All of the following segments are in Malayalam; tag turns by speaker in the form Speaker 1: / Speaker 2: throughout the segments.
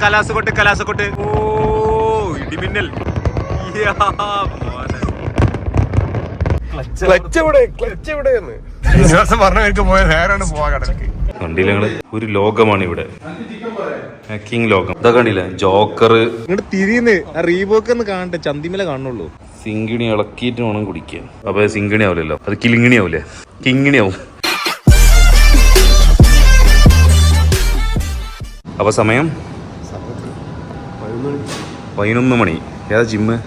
Speaker 1: കലാസക്കൊട്ട് കലാസക്കൊട്ട് ഓ ഇടിമിന്നൽ.
Speaker 2: പറഞ്ഞ പോയ നേരാണ് പോവാ
Speaker 1: കടക്ക് വണ്ടിയിൽ ഒരു ലോകമാണ് ഇവിടെ. ഹാക്കിംഗ് ലോകം. ഇതാ കണ്ടില്ല? ജോക്കർ
Speaker 3: ഇങ്ങോട്ട് തിരിയുന്നേ. ആ റീബോക്ക് ഒന്ന് കാണട്ടെ. ചന്തിമല കാണുള്ളൂ.
Speaker 1: സിങ്കിണി ഇളക്കിയിട്ട് വേണം കുടിക്കാൻ. അപ്പൊ സിങ്കിണി ആവില്ലല്ലോ. അത് കിളിങ്ങിണി ആവൂലേ കിങ്ങിണി ആവും. അപ്പൊ സമയം? പതിനൊന്ന് മണി. ഏതാ ജിമ്മ്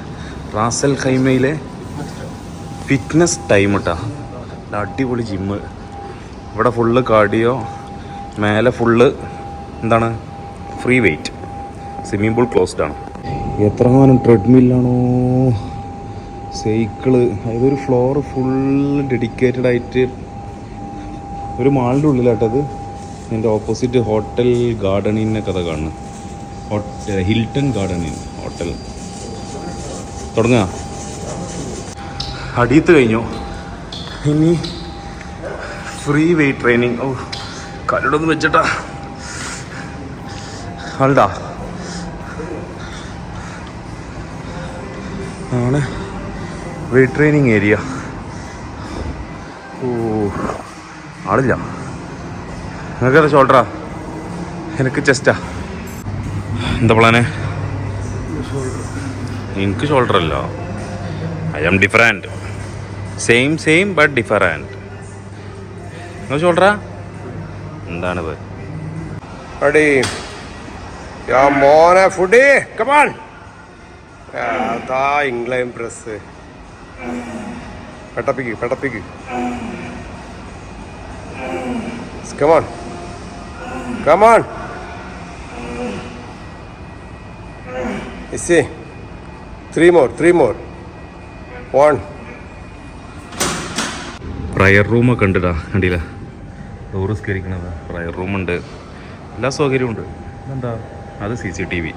Speaker 1: റാസൽ ഖൈമയിലെ ഫിറ്റ്നസ് ടൈം ഇട്ടാ അടിപൊളി ജിമ്മ് ഇവിടെ ഫുള്ള് കാർഡിയോ മേലെ ഫുള്ള് എന്താണ്? Free weight. Swimming pool closed ആണ്. എത്രങ്ങാനും ട്രെഡ്മില്ലാണോ സൈക്കിൾ. അതായത് ഒരു ഫ്ലോർ ഫുൾ ഡെഡിക്കേറ്റഡ് ആയിട്ട് ഒരു മാളിന്റെ ഉള്ളിലാട്ടത് എന്റെ ഓപ്പോസിറ്റ് ഹോട്ടൽ ഗാർഡനിന്റെ കഥ കാണുന്നു. ഹോട്ടൽ ഹിൽട്ടൺ ഗാർഡനിൻ ഹോട്ടൽ തുടങ്ങുക അടിയത്ത് കഴിഞ്ഞു. ഇനി ഫ്രീ വെയിറ്റ് ട്രെയിനിങ് ഓ കല്ലടൊന്ന് വെച്ചിട്ടാ. ആൾടാ. ആണ്. വെയിറ്റ് ട്രെയിനിങ് ഏരിയ ഓ ആളില്ല. നിനക്കത് ഷോൾഡറാ എനിക്ക് ചെസ്റ്റാ എന്താ പ്ലാന് എനിക്ക് ഷോൾഡർ അല്ല. I am different same same but different നിങ്ങൾ ഷോൾഡറാ എന്താണ്
Speaker 2: അടി. മോനെ ഫുഡി കമാൺ അതാ ഇംഗ്ലൈൻ പ്രസ് പെട്ടപ്പിക്ക് പെട്ടപ്പിക്ക്. Come on come on easy three more three more one
Speaker 1: prayer റൂമൊക്കെ ഉണ്ട് കണ്ടില്ല? ടൂറിസ്റ്റ് കരിക്കണത് പ്രയർ റൂമുണ്ട് എല്ലാ സൗകര്യവും ഉണ്ട്. എന്താ അത് സി സി ടി വി.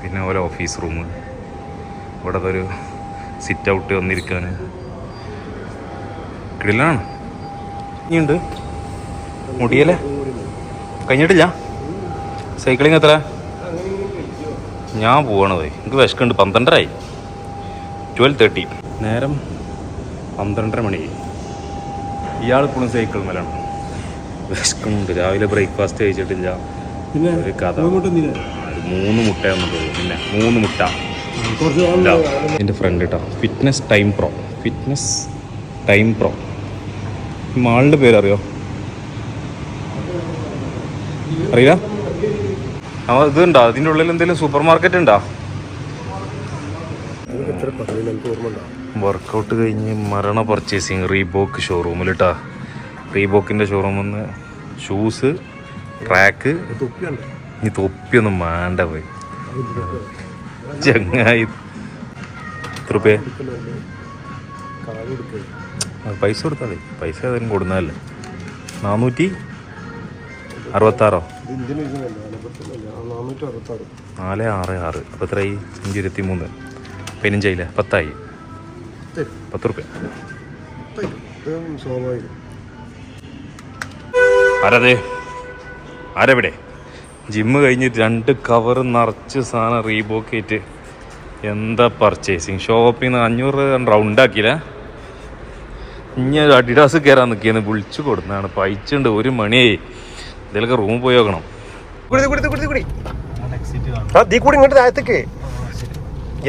Speaker 1: പിന്നെ ഓരോ ഓഫീസ് റൂം ഇവിടെ ഒരു സിറ്റ് ഔട്ട് വന്നിരിക്കാൻ കിടിലാണ് ഇനിയുണ്ട്? മുടിയല്ലേ? കഴിഞ്ഞിട്ടില്ല? സൈക്ലിങ് എത്ര? ഞാൻ പോവാണത് എനിക്ക് വിശക്കുണ്ട്. പന്ത്രണ്ടരായി ട്വൽവ് തേർട്ടി നേരം പന്ത്രണ്ടര മണി. ഇയാൾ ഇപ്പോഴും സൈക്കിൾ മേലാണ്. വിശക്കുന്നുണ്ട്. രാവിലെ ബ്രേക്ക്ഫാസ്റ്റ് കഴിച്ചിട്ടില്ല. ഒരു കഥ. ഒരു മൂന്ന് മുട്ട പിന്നെ മൂന്ന് മുട്ട. എന്റെ ഫ്രണ്ട് കേട്ടോ Fitness Time Pro Fitness Time Pro ഈ മാളിന്റെ പേരറിയോ? അറിയില്ല? ആ ഇതുണ്ടോ? അതിന്റെ ഉള്ളിൽ എന്തെങ്കിലും സൂപ്പർ മാർക്കറ്റ് ഉണ്ടോ? വർക്കൗട്ട് കഴിഞ്ഞ് മരണ പർച്ചേസിങ് റീബോക്ക് ഷോറൂമിലിട്ടാ റീബോക്കിന്റെ ഷോറൂമിൽ നിന്ന് ഷൂസ് ട്രാക്ക് ഇനി തൊപ്പിയൊന്നും മാണ്ട പോയി. ചങ്ങായി. എത്ര രൂപ പൈസ കൊടുത്താൽ പൈസ ഏതായാലും കൊടുക്കുന്നതല്ലേ നാനൂറ്റി അറുപത്താറോ? നാല് ആറ് ആറ്. അപ്പോൾ എത്രയായി? അഞ്ച് ഇരുപത്തി മൂന്ന് പതിനഞ്ചായില്ലേ? പത്തായി. പത്ത് റുപ്യ. ആരതെ ആരെവിടെ? ജിമ്മ് കഴിഞ്ഞ് രണ്ട് കവർ നിറച്ച് സാധനം റീബോക്ക് ആയിട്ട് എന്താ പർച്ചേസിങ് ഷോപ്പിൽ നിന്ന് അഞ്ഞൂറ് റൗണ്ട് ആക്കിയില്ല? ഇനി അഡിഡാസ് കയറാൻ നിൽക്കിയെന്ന് വിളിച്ചു കൊടുക്കുന്നതാണ് പൈച്ചുണ്ട് ഒരു മണിയായി ഇതിലൊക്കെ റൂം പോയി നോക്കണം.
Speaker 2: കുടി കുടി കുടി കുടി. ആ ദീ കൂടി ഇങ്ങോട്ട് താഴത്തേക്ക്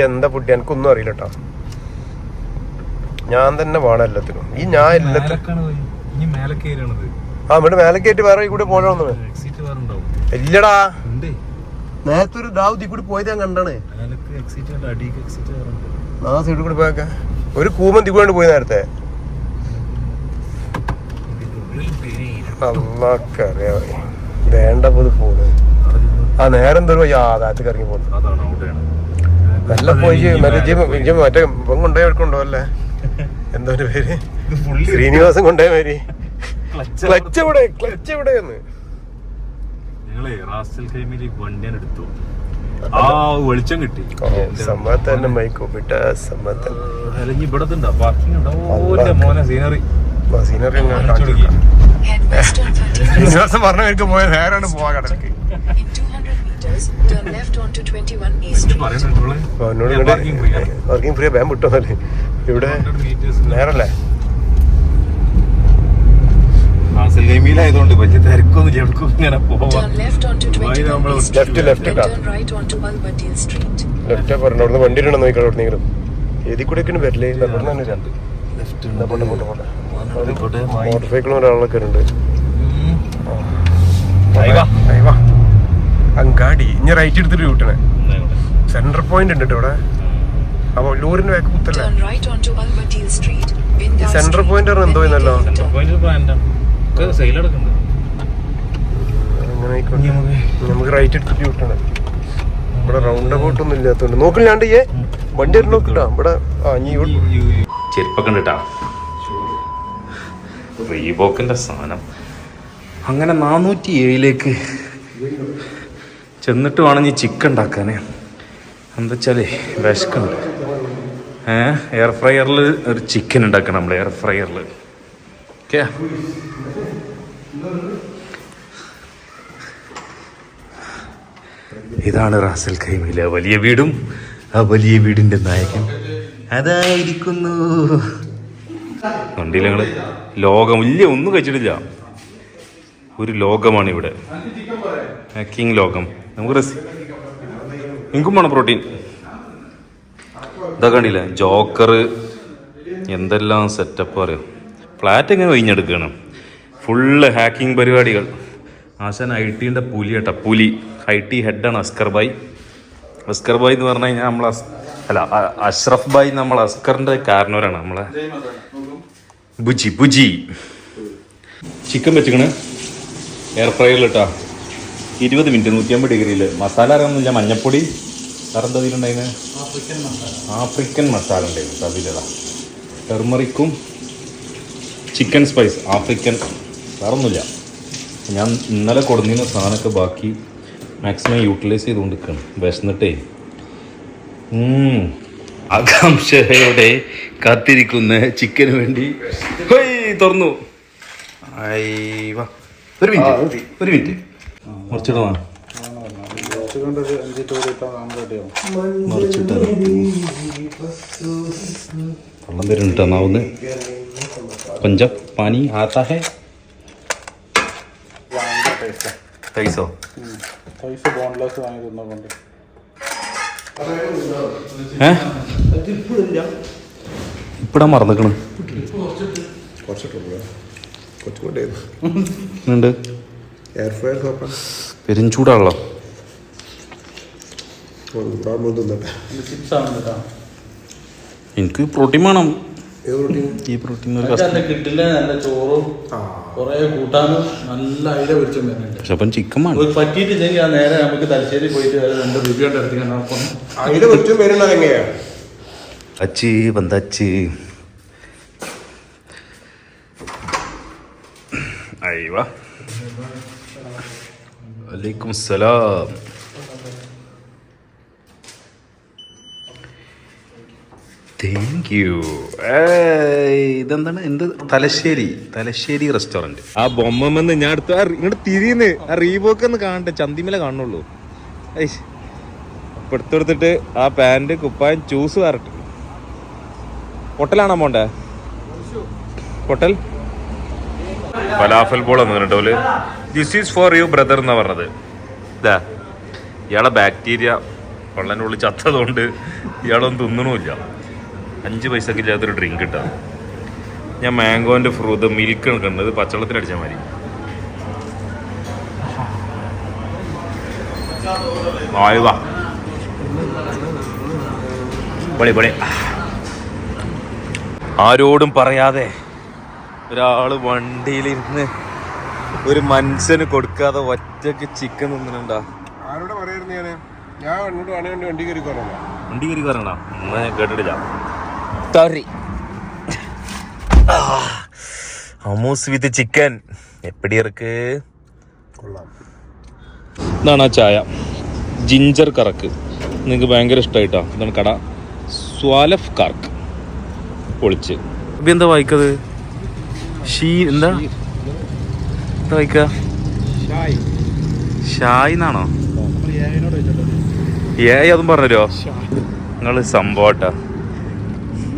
Speaker 2: എന്താ പുട്ടി എനിക്കൊന്നും അറിയില്ല കേട്ടോ ഞാൻ തന്നെ വേണം എല്ലാത്തിനും. ഈ ഞാൻ എല്ലാത്തിനും ആ ഇവിടെ മേലെ കയറ്റി വേറെ കൂടെ പോകണമെന്ന്. ഇല്ലടാ. നേരത്തെ ഒരു ദാവ് കൂടി പോയത് ഞാൻ കണ്ടാണ്. ആ സൈഡിൽ കൂടി പോയൊക്കെ. ഒരു കൂമൻ ദീ കൂടെ പോയി നേരത്തെ. അള്ളാക്കറിയാം വേണ്ട പോലെ പോണ്. ആ നേരം എന്തോ ആ താഴത്തേക്ക് ഇറങ്ങി
Speaker 1: അവിടെയാണ്.
Speaker 2: നല്ല പോയി മറ്റേ ജിം ജിം മറ്റേ ഇപ്പം കൊണ്ടുപോയി എടുക്കണ്ടോ അല്ലേ എന്തോ ഒരു പേര്? ശ്രീനിവാസം കൊണ്ടുപോയ പേര് ക്ലച്ച് എവിടെ? ക്ലച്ച് എവിടെയെന്ന്?
Speaker 1: ഞങ്ങളെ റാസൽ കൈമിലേക്ക് വണ്ടിയാണ് എടുത്തു. ആ വെളിച്ചം കിട്ടി.
Speaker 2: സമ്മതന്നെ മൈക്ക് വിട്ട സമ്മതൻ
Speaker 1: അല്ലെങ്കിൽ ഇവിടെ ഉണ്ടോ പാർക്കിംഗ് ഉണ്ടോ മോനെ scenery
Speaker 2: scenery
Speaker 4: Head west on 13
Speaker 2: ദിവസം പറഞ്ഞവർക്ക് പോയ നേരാണ് പോവാ കടക്ക്
Speaker 4: in 200 meters. Turn left onto 21 East Street.
Speaker 1: പറയുന്നുണ്ടോ
Speaker 2: അപ്പൊ എന്നോട്
Speaker 1: ഞാൻ parking free
Speaker 2: വർക്കിംഗ് ഫ്രീ ബാൻ വിട്ടോന്നല്ലേ ഇവിടെ നേരല്ലേ?
Speaker 1: ആയതുകൊണ്ട് വലിയ തിരക്കൊന്നും എവിടേക്കും ഇങ്ങനെ പോവാം.
Speaker 4: Turn left onto
Speaker 1: Why
Speaker 4: 21
Speaker 1: നമ്മൾ
Speaker 4: East
Speaker 2: left
Speaker 4: Street.
Speaker 2: Left. Left പറഞ്ഞു അവിടുന്ന് വണ്ടി ഉണ്ടോ നോക്കിക്കോ അവിടെ നീങ്ങും ഏതി കൂടെ ഒക്കെയാണ് വരലേ ഇവിടെ തന്നെ രണ്ട്. മോട്ടോർ സൈക്കിളും ഒരാളൊക്കെ ഉണ്ട്. അങ്ങാടി. ഇനി റൈറ്റ് എടുത്തിട്ട് കൂട്ടണേ സെന്റർ പോയിന്റ് ഉണ്ട് ട്ടോ ഇവിടെ. അപ്പൊ ലോറിന്റെ ബാക്ക് കുത്തല്ലേ?
Speaker 4: Turn right onto Balbatil Street.
Speaker 2: ഈ
Speaker 4: Bindal
Speaker 2: സെന്റർ പോയിന്റ് എന്തോ
Speaker 4: Then U-turn.
Speaker 1: സെയിൽ എടുക്കുന്നുണ്ട്
Speaker 2: അങ്ങനെ നമുക്ക് റൈറ്റ് എടുത്തിട്ട് റൂട്ടാണ് ഇവിടെ റൗണ്ട് അബൌട്ട് ഒന്നും ഇല്ലാത്തതുകൊണ്ട് നോക്കില്ലാണ്ട് ഏ വണ്ടി എടുത്ത് നോക്കിട്ടാ ഇവിടെ
Speaker 1: ചെരുപ്പൊക്കെ ഉണ്ട് റീബോക്കിന്റെ സാധനം. അങ്ങനെ നാനൂറ്റി ഏഴിലേക്ക് ചെന്നിട്ട് വേണം നീ ചിക്കൻ ഉണ്ടാക്കാനേ. എന്താ വെച്ചാലേ വിശക്കുണ്ട് ഏഹ് എയർ ഫ്രയറിൽ ഒരു ചിക്കൻ ഉണ്ടാക്കണം നമ്മൾ എയർ ഫ്രയറിൽ ഓക്കെ ഇതാണ് റാസൽ ഖൈമിലെ വലിയ വീടും ആ വലിയ വീടിന്റെ നായകൻ. അതായിരിക്കുന്നു. കണ്ടില്ല നിങ്ങൾ? ലോകം ഇല്ല ഒന്നും കഴിച്ചിട്ടില്ല. ഒരു ലോകമാണ് ഇവിടെ കിങ് ലോകം. നമുക്ക് റെസി നിങ്ങൾക്കും വേണം പ്രോട്ടീൻ ഇതാ കണ്ടില്ല? ജോക്കർ എന്തെല്ലാം സെറ്റപ്പ് അറിയാം? ഫ്ലാറ്റ് എങ്ങനെ കഴിഞ്ഞെടുക്കണം ഫുള്ള് ഹാക്കിംഗ് പരിപാടികൾ. ആശാൻ ഐ ടീന്റെ പുലി കേട്ടോ പുലി. ഐ ടി ഹെഡാണ് അസ്കർ ബായ് അസ്കർ ബായ് എന്ന് പറഞ്ഞു കഴിഞ്ഞാൽ നമ്മളെ അല്ല അഷ്റഫ് ബായ് നമ്മൾ അസ്കറിന്റെ കാരണവരാണ് നമ്മളെ. ബുജി ബുജി. ചിക്കൻ വെച്ചിക്കണ്. എയർ ഫ്രയറിൽ ഇട്ടാ ഇരുപത് മിനിറ്റ് നൂറ്റി അമ്പത് ഡിഗ്രിയിൽ മസാല അറിയാമെന്നില്ല മഞ്ഞപ്പൊടി. വേറെ എന്താ ഇതിലുണ്ടായിരുന്നു ആഫ്രിക്കൻ മസാല ഉണ്ടായിരുന്നു അതിലതാ ടെർമറിക്കും ചിക്കൻ സ്പൈസ് ആഫ്രിക്കൻ വേറൊന്നുമില്ല. ഞാൻ ഇന്നലെ കൊടുന്നിരുന്ന സാധനമൊക്കെ ബാക്കി മാക്സിമം യൂട്ടിലൈസ് ചെയ്തുകൊണ്ട് നിൽക്കണം വിശന്നിട്ടേ. ആകാംക്ഷയോടെ കാത്തിരിക്കുന്ന ചിക്കന് വേണ്ടി. തുറന്നു. ഒരു മിനിറ്റ് ഒരു മിനിറ്റ് ഒരു മിനിറ്റ് മുറിച്ചിടണോ മുറിച്ചിട്ട് വെള്ളം തരുന്നുണ്ട് എന്നാവുന്ന് കൊഞ്ചം പാനി ആത്താ ഹേ തൈസോ
Speaker 5: പൈസ ബോൺലെസ് വാങ്ങി തിന്നുകൊണ്ട്
Speaker 1: ഏ? ഇപ്പടാ മറന്നിക്കണ്.
Speaker 2: പെരും കൂടെ
Speaker 1: ഉണ്ട്
Speaker 2: എയർ ഫ്രയർ നോക്കാം
Speaker 1: പെരുംചൂടാണല്ലോ
Speaker 2: പ്രാബ്ലം തിന്നട്ടെ
Speaker 5: ചിപ്സ് ആണ് കേട്ടോ
Speaker 1: എനിക്ക് പ്രോട്ടീൻ വേണം. ഈ പ്രോട്ടീൻ
Speaker 5: കിട്ടില്ല നല്ല ചോറും കുറെ കൂട്ടാനും നല്ല അയില പൊരിച്ചും വരുന്നുണ്ട്.
Speaker 1: പക്ഷെ അപ്പം ചിക്കൻ വേണം.
Speaker 5: ഒരു പറ്റിയിട്ടില്ലെങ്കിൽ ആ നേരെ നമുക്ക് തലശ്ശേരി പോയിട്ട് ഒരു രണ്ട് റിവ്യൂ എടുത്തിട്ട് അപ്പം
Speaker 2: അതിന്റെ കുറച്ചും പേരുണ്ടാകും എങ്ങനെയാ?
Speaker 1: അച്ച് വലൈക്കും സലാം. താങ്ക് യു ഇതെന്താണ്? എന്ത്? തലശ്ശേരി. തലശ്ശേരി റെസ്റ്റോറന്റ്
Speaker 3: ആ ബൊമ്മന്ന് ഞാൻ അടുത്ത് ഇങ്ങോട്ട് തിരിയുന്ന്. ആ റീബോക്ക് ഒന്ന് കാണട്ടെ. ചന്തിമല കാണുള്ളൂ. അപ്പൊ എടുത്തെടുത്തിട്ട് ആ പാന്റ് കുപ്പായം ചൂസ് വരട്ടെ. ഹോട്ടലാണോ പോണ്ടേ ഹോട്ടൽ
Speaker 1: ഫലാഫൽ ബോൾ എന്ന് this is for you brother എന്നാ പറഞ്ഞത്. ഇതാ ഇയാളെ ബാക്ടീരിയ വെള്ളന്റെ ഉള്ളിൽ ചത്തതുകൊണ്ട് ഇയാളൊന്നും തിന്നണമില്ല. അഞ്ച് പൈസക്ക് ഇല്ലാത്തൊരു ഡ്രിങ്ക് കിട്ടാം ഞാൻ മാംഗോന്റെ ഫ്രൂത് മിൽക്ക് കണ്ടത് ഇത് പച്ചവെള്ളത്തിന് അടിച്ചാൽ മതി പൊളി പൊളി. ആരോടും പറയാതെ ഒരാൾ വണ്ടിയിലിരുന്ന് ഒരു മനുഷ്യന് കൊടുക്കാതെ ഒറ്റയ്ക്ക് ചിക്കൻ തിന്നുന്നുണ്ടാ?
Speaker 2: ആരോട് പറയായിരുന്നു ഞാൻ? ഞാൻ അങ്ങോട്ട് വേണേ വണ്ടി കയറി കുറവാ
Speaker 1: വണ്ടി കയറി എന്നാ ഞാൻ കേട്ടിട്ടില്ല.
Speaker 3: Sorry
Speaker 1: അമൂസ് with chicken. എപ്പടി ഇറക്ക്?
Speaker 2: കൊള്ളാം.
Speaker 1: ഇതാണ് ആ ചായ. ജിഞ്ചർ കറക്ക്. നിങ്ങൾക്ക് ഭയങ്കര ഇഷ്ടമായിട്ടാ ഇതാണ് കട. സ്വാലഫ് കാർക്ക്. പൊളിച്ച്. ഇപ്പം എന്താ വായിക്കത്? ഷീ എന്താ? എന്താ വായിക്ക? ഷായ്. എന്നാണോ? ഏ അതും പറഞ്ഞോ നിങ്ങൾ സംഭവട്ടാ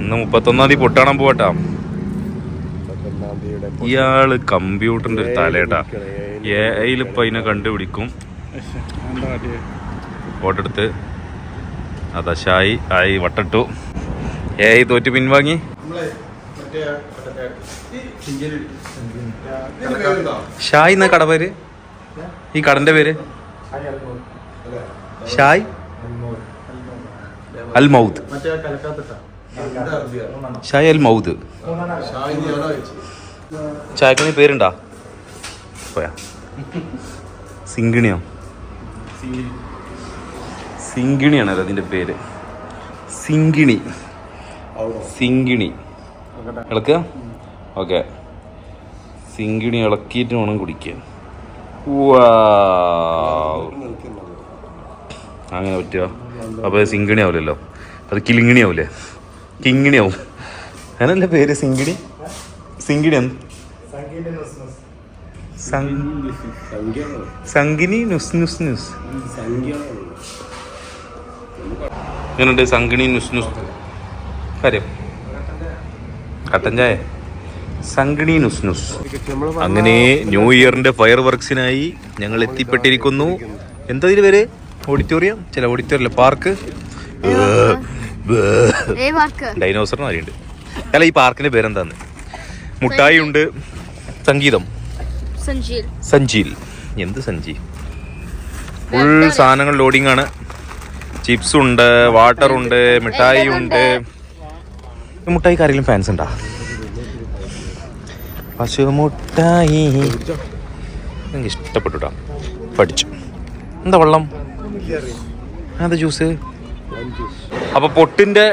Speaker 1: ഇന്ന് മുപ്പത്തൊന്നാം തീയതി പൊട്ടാണം പോവട്ടാ. ഇയാൾ കമ്പ്യൂട്ടറിന്റെ ഒരു തലേട്ടാ ഇപ്പൊ അതിനെ കണ്ടുപിടിക്കും. ഫോട്ടെടുത്ത് അതശായി ആയി വട്ടട്ടു. എ ഐ തോറ്റ് പിൻവാങ്ങി. ഷായ് എന്ന കട പേര്? ഈ കടന്റെ പേര്? ഷായ് അൽ മൗദ് ഷായ് അൽ മൗദ്. ചായക്കണി പേരുണ്ടാ? പോയാ. സിങ്കിണിയോ? സിങ്കിണിയാണല്ലോ അതിന്റെ പേര്. സിങ്കിണി. സിംഗിണി ഇളക്കുക ഓക്കെ. സിംഗിണി ഇളക്കിയിട്ട് വേണം കുടിക്കാൻ. അങ്ങനെ പറ്റുമോ അപ്പോൾ സിങ്കിണി ആവില്ലല്ലോ അത് കിലിങ്ങിണി ആവൂലേ കിങ്ങിണി ആവും അങ്ങനല്ലേ പേര് സിങ്കിണി സിങ്കിണി എന്ന് സംഗിനി നുസ് നുസ് നുസ്. എങ്ങനെയുണ്ട് സംഗിണി നുസ് നുസ്? കാര്യം. കട്ടൻ ചായ. സംഗിണി നുസ് അങ്ങനെ ന്യൂ ഇയറിന്റെ ഫയർ വർക്സിനായി ഞങ്ങൾ എത്തിപ്പെട്ടിരിക്കുന്നു. എന്തതിന് പേര്? ഓഡിറ്റോറിയം? ചില ഓഡിറ്റോറിയം പാർക്ക്? ഡൈനോസറിന് അറിയുണ്ട് അല്ല ഈ പാർക്കിന്റെ പേരെന്താന്ന്? മുട്ടായി ഉണ്ട് സംഗീതം.
Speaker 6: സഞ്ജീൽ.
Speaker 1: സഞ്ചിയിൽ എന്ത് സഞ്ചി ഫുൾ സാധനങ്ങൾ ലോഡിംഗ് ആണ് ചിപ്സ് ഉണ്ട് വാട്ടർ ഉണ്ട്? മിഠായി ഉണ്ട് മുട്ടായി മുട്ടായിക്ക് ആരെങ്കിലും ഫാൻസ് ഉണ്ടാ? പശു മുട്ടായി. എനിക്ക് ഇഷ്ടപ്പെട്ടു ട്ടാ. പഠിച്ചു. എന്താ വെള്ളം? അത് ജ്യൂസ് അപ്പൊ പൊട്ടിന്റെ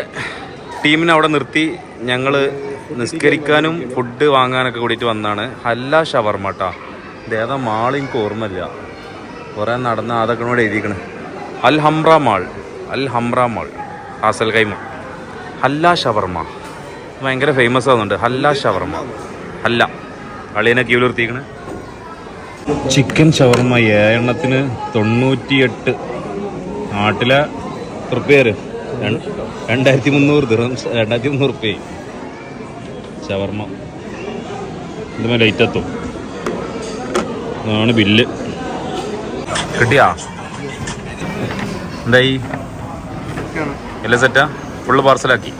Speaker 1: ടീമിനെ അവിടെ നിർത്തി ഞങ്ങൾ നിസ്കരിക്കാനും ഫുഡ് വാങ്ങാനൊക്കെ കൂടിയിട്ട് വന്നാണ്. ഹല്ല ഷവർമ കേട്ടോ ഇതേതാ മാൾ എനിക്ക് ഓർമ്മയില്ല. കുറേ നടന്ന അതൊക്കെ കൂടെ എഴുതിക്കണ്. Al Hamra mall. Al Hamra mall. Hazel കൈമ ഹല്ല ഷവർമ. ഭയങ്കര ഫേമസ് ആകുന്നുണ്ട് ഹല്ല ഷവർമ. ഹല്ല. അളിയനെ ക്യൂ നിർത്തിക്കണ്. ചിക്കൻ ഷവർമ ഏഴെണ്ണത്തിന് തൊണ്ണൂറ്റിയെട്ട്. നാട്ടിലെ റുപ്യര് രണ്ടായിരത്തി മുന്നൂറ് ദിറംസ് രണ്ടായിരത്തി മുന്നൂറ് റുപ്യ ഷവർമ്മ ഇതുമേ ലൈറ്റ് എത്തും. ഇതാണ് ബില്ല് കിട്ടിയാ? എന്തായി? എല്ലാം സെറ്റാ ഫുള്ള് പാർസലാക്കി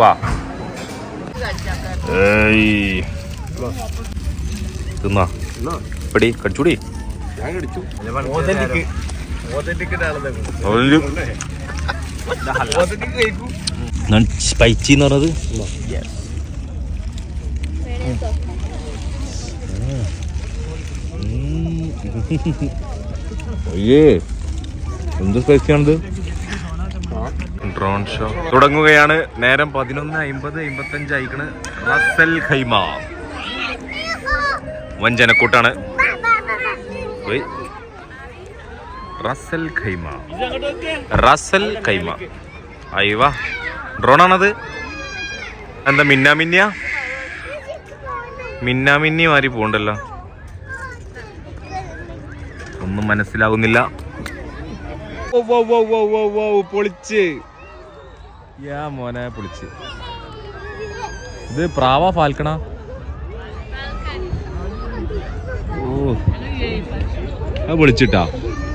Speaker 1: വാ തിന്നാ. പെടി കടിച്ചൂടി?
Speaker 2: ഞാൻ
Speaker 1: സ്പൈച്ചി എന്ന് പറഞ്ഞത്? അയ്യേ. എന്ത് സ്പൈസിയാണിത് ഡ്രോൺ ഷോ തുടങ്ങുകയാണ്. നേരം പതിനൊന്ന് അമ്പത് അമ്പത്തഞ്ച് അയക്കണ് റസൽ ഖൈമ. വഞ്ചനക്കൂട്ടാണ്. പോയി. ഓയ്. Ras al Khaimah. Ras al Khaimah. അയ്യവാ. ഡ്രോണാണത്. എന്താ മിന്ന മിന്നിയ? മിന്ന മിന്നി മാറി പോണ്ടല്ലോ. ഒന്നും മനസ്സിലാവുന്നില്ല. പൊളിച്ച്. യാ മോനെ പൊളിച്ച്. ഇത് പ്രാവ ഫാൽക്കണ? ഓ. അത് പൊളിച്ചിട്ടാ.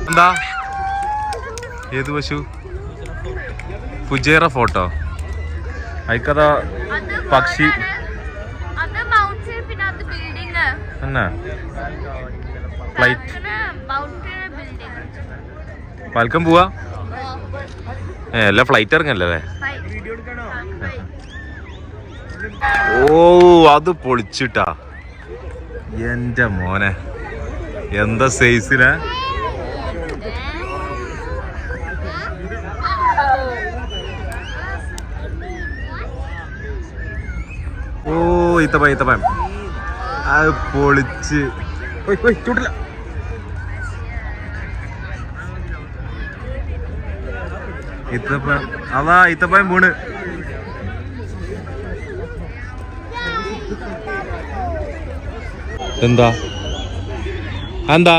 Speaker 1: എന്താ? ഏത് പശു? പുജേറ ഫോട്ടോ. അയക്കഥ പക്ഷി. എന്നാ ഫ്ലൈറ്റ് പാൽക്കം പോവാ? ഏ അല്ല ഫ്ലൈറ്റ് ഇറങ്ങല്ലേ? ഓ അത് പൊളിച്ചിട്ടാ. എന്റെ മോനെ. എന്താ സൈസിനെ ഓ ഇത്തപ്പം ഇത്തപ്പം അത് പൊളിച്ച്. ചൂടില്ല. ഇത്തപ്പ അതാ ഇത്തപ്പം വീണ്. എന്താ? എന്താ?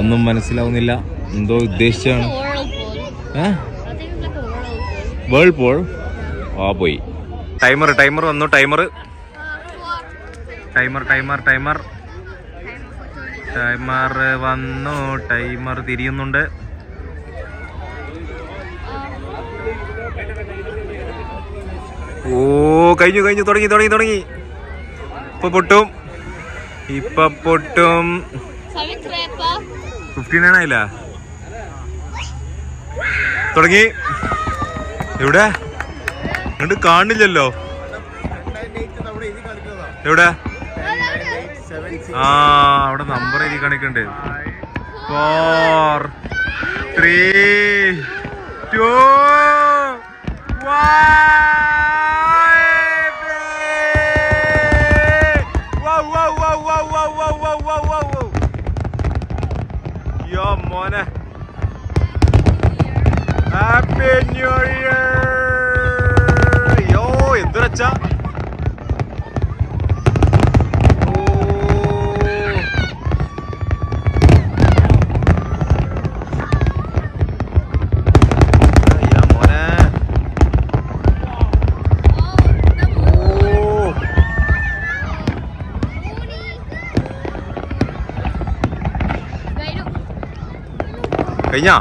Speaker 1: ഒന്നും മനസ്സിലാവുന്നില്ല. എന്തോ ഉദ്ദേശിച്ചാണ് ഏ? വേൾപൂൾ ആ പോയി. ടൈമർ ടൈമർ വന്നു timer. Timer timer timer. Timer വന്നു ടൈമർ തിരിയുന്നുണ്ട്. ഓ കഴിഞ്ഞു കഴിഞ്ഞു തുടങ്ങി തുടങ്ങി തുടങ്ങി. ഇപ്പൊ പൊട്ടും. ഇപ്പൊ പൊട്ടും. ഫിഫ്റ്റി നയൻ ആയില്ല. തുടങ്ങി. എവിടെ? അങ്ങോട്ട് കാണില്ലല്ലോ. എവിടെ? ആ അവിടെ നമ്പർ എഴുതി കാണിക്കണ്ട്. ഫോർ ത്രീ ടു കഴിഞ്ഞാ?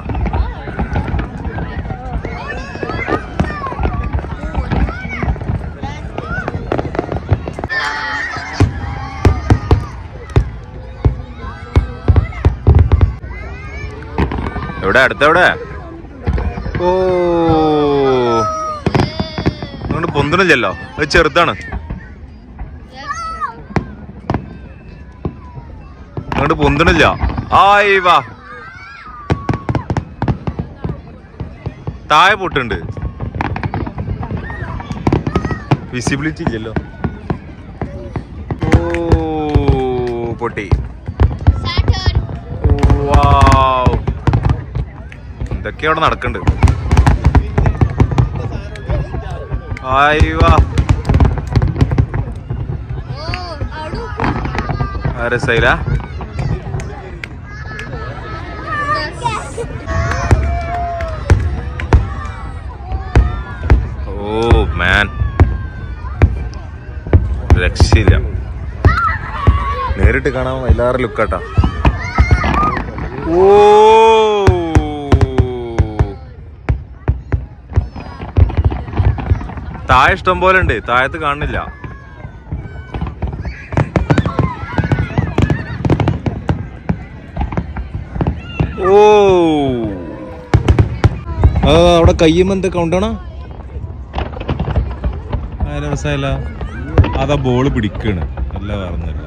Speaker 1: എവിടെ? അടുത്തെവിടെ? ഓ. അതുകൊണ്ട് പൊന്തണില്ലല്ലോ. അത് ചെറുതാണ്. അങ്ങോട്ട് പൊന്തണില്ല. ആയി വാ. താഴെ പൊട്ടുണ്ട്. വിസിബിലിറ്റി ഇല്ലല്ലോ. ഓ പൊട്ടി. ഇതൊക്കെ അവിടെ നടക്കണ്ട്? ആയിവാ രസയില നേരിട്ട് കാണാൻ വല്ലാറ് ലുക്കാട്ടാ ഓ. താഴെ ഇഷ്ടം പോലെ ഉണ്ട്. താഴത്ത് കാണുന്നില്ല. ഓ. ആ അവിടെ കയ്യുമ്പോ എന്താ കൗണ്ടാണോ രസമല്ല. അതാ ബോൾ പിടിക്കണ്. അല്ല പറഞ്ഞല്ല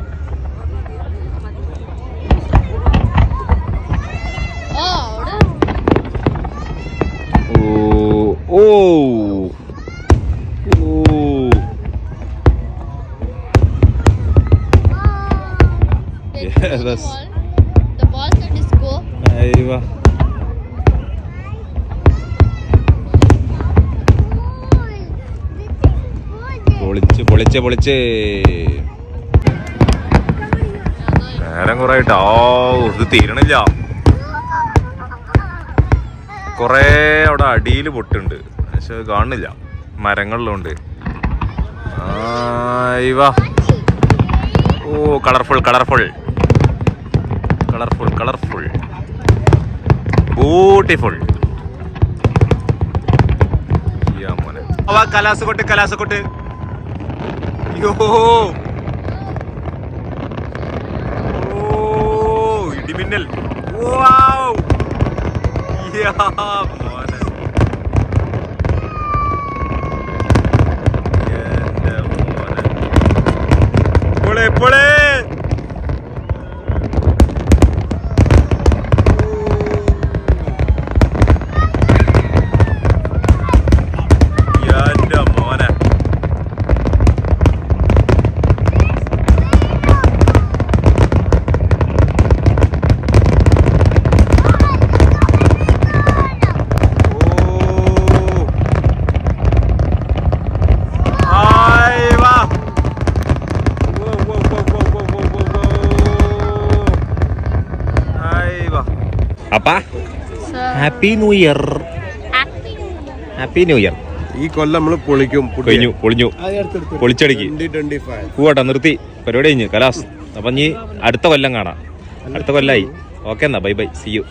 Speaker 3: The balls are disco.
Speaker 1: പൊളിച്ച് പൊളിച്ച് പൊളിച്ച്. നേരം കുറേട്ടോ ഇത് തീരണില്ല. കൊറേ അവിടെ അടിയിൽ പൊട്ടുണ്ട്. പക്ഷെ കാണുന്നില്ല. മരങ്ങളിലുണ്ട് ഓ colourful colourful colourful colourful beautiful കലാസുകൊട്ട് കലാസുകൊട്ട് യോ ഓ ഇടിമിന്നൽ. വൗ. യാ മോനെ എന്റെ മോനെ പൊളെ പൊളെ happy new year happy new year
Speaker 2: ഈ കൊല്ലം നമ്മൾ പൊളിക്കും
Speaker 1: കഴിഞ്ഞു പൊളിഞ്ഞു പൊളിച്ചടിക്ക്.
Speaker 2: ട്വന്റി ട്വന്റി ഫൈവ്
Speaker 1: പോവാട്ടെ നിർത്തി. പരിപാടി കഴിഞ്ഞു. കലാസ്. അപ്പം ഇനി അടുത്ത കൊല്ലം കാണാം. അടുത്ത കൊല്ലായി. ഓക്കെ എന്നാ ബൈ ബൈ. C U